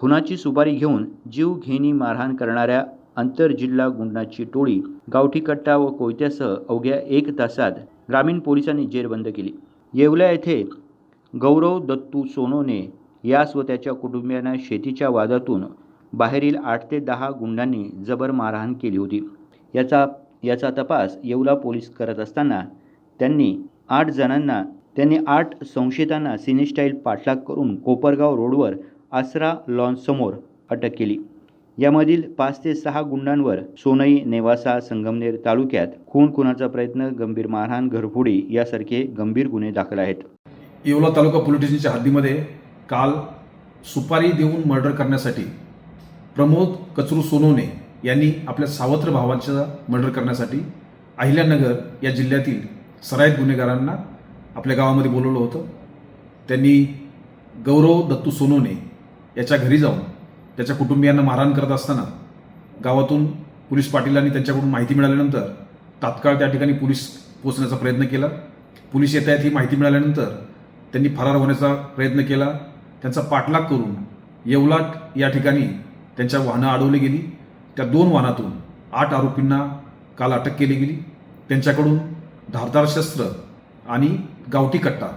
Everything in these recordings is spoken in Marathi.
खुनाची सुपारी घेऊन जीवघेणी मारहाण करणाऱ्या आंतरजिल्हा गुंडाची टोळी गावठी कट्टा व कोयत्यासह अवघ्या एक तासात ग्रामीण पोलिसांनी जेरबंद केली. येवला येथे गौरव दत्तू सोनोने यास व त्याच्या कुटुंबियांना शेतीच्या वादातून बाहेरील आठ ते दहा गुंडांनी जबर मारहाण केली होती. याचा याचा तपास येवला पोलीस करत असताना त्यांनी आठ जणांना त्यांनी आठ संशयितांना सिनेस्टाईल पाठलाग करून कोपरगाव रोडवर आसरा लॉन्समोर अटक केली. यामधील पाच ते सहा गुंडांवर सोनई नेवासा संगमनेर तालुक्यात खून खुनाचा प्रयत्न गंभीर मारहाण घरफोडी यासारखे गंभीर गुन्हे दाखल आहेत. येवला तालुका पोलीस स्टेशनच्या हद्दीमध्ये काल सुपारी देऊन मर्डर करण्यासाठी प्रमोद कचरू सोनवणे यांनी आपल्या सावत्र भावांचा मर्डर करण्यासाठी अहिल्यानगर या जिल्ह्यातील सराईत गुन्हेगारांना आपल्या गावामध्ये बोलवलं होतं. त्यांनी गौरव दत्तू सोनवणे याच्या घरी जाऊन त्याच्या कुटुंबियांना मारहाण करत असताना गावातून पोलीस पाटीलांनी त्यांच्याकडून माहिती मिळाल्यानंतर तात्काळ त्या ठिकाणी पोलीस पोहोचण्याचा प्रयत्न केला. पोलीस येत आहेत ही माहिती मिळाल्यानंतर त्यांनी फरार होण्याचा प्रयत्न केला. त्यांचा पाठलाग करून येवलाट या ठिकाणी त्यांच्या वाहनं अडवली गेली. त्या दोन वाहनातून आठ आरोपींना काल अटक केली गेली. त्यांच्याकडून धारदार शस्त्र आणि गावठी कट्टा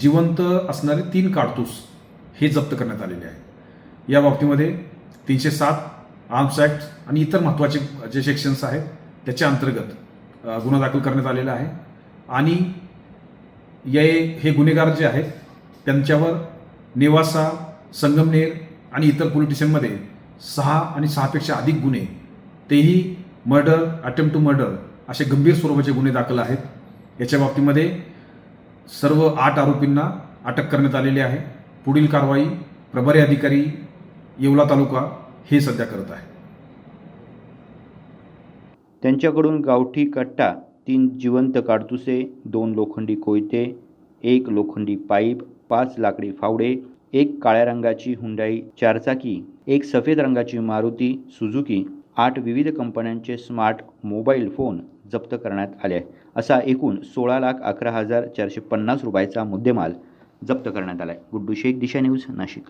जिवंत असणारे तीन काडतूस हे जप्त करण्यात आलेले आहे या बाबतीमध्ये तीनशे सात आर्म्स ॲक्ट आणि इतर महत्त्वाचे जे सेक्शन्स आहेत त्याच्या अंतर्गत गुन्हा दाखल करण्यात आलेला आहे. आणि या हे गुन्हेगार जे आहेत त्यांच्यावर नेवासा संगमनेर आणि इतर पोलीस स्टेशनमध्ये सहा आणि सहापेक्षा अधिक गुन्हे तेही मर्डर अटेम्प्ट टू मर्डर असे गंभीर स्वरूपाचे गुन्हे दाखल आहेत. याच्या बाबतीमध्ये सर्व आठ आरोपींना अटक करण्यात आलेली आहे. पुढील कारवाई प्रभारी अधिकारी येवला तालुका हे सध्या करत आहे. त्यांच्याकडून गावठी कट्टा तीन जिवंत काडतुसे दोन लोखंडी कोयते एक लोखंडी पाईप पाच लाकडी फावडे एक काळ्या रंगाची हुंडाई चारचाकी एक सफेद रंगाची मारुती सुझुकी आठ विविध कंपन्यांचे स्मार्ट मोबाईल फोन जप्त करण्यात आले असा एकूण सोळा लाख अकरा हजार चारशे पन्नास रुपयाचा मुद्देमाल जप्त करण्यात आला आहे गुड्डू शेख दिशा न्यूज नाशिक.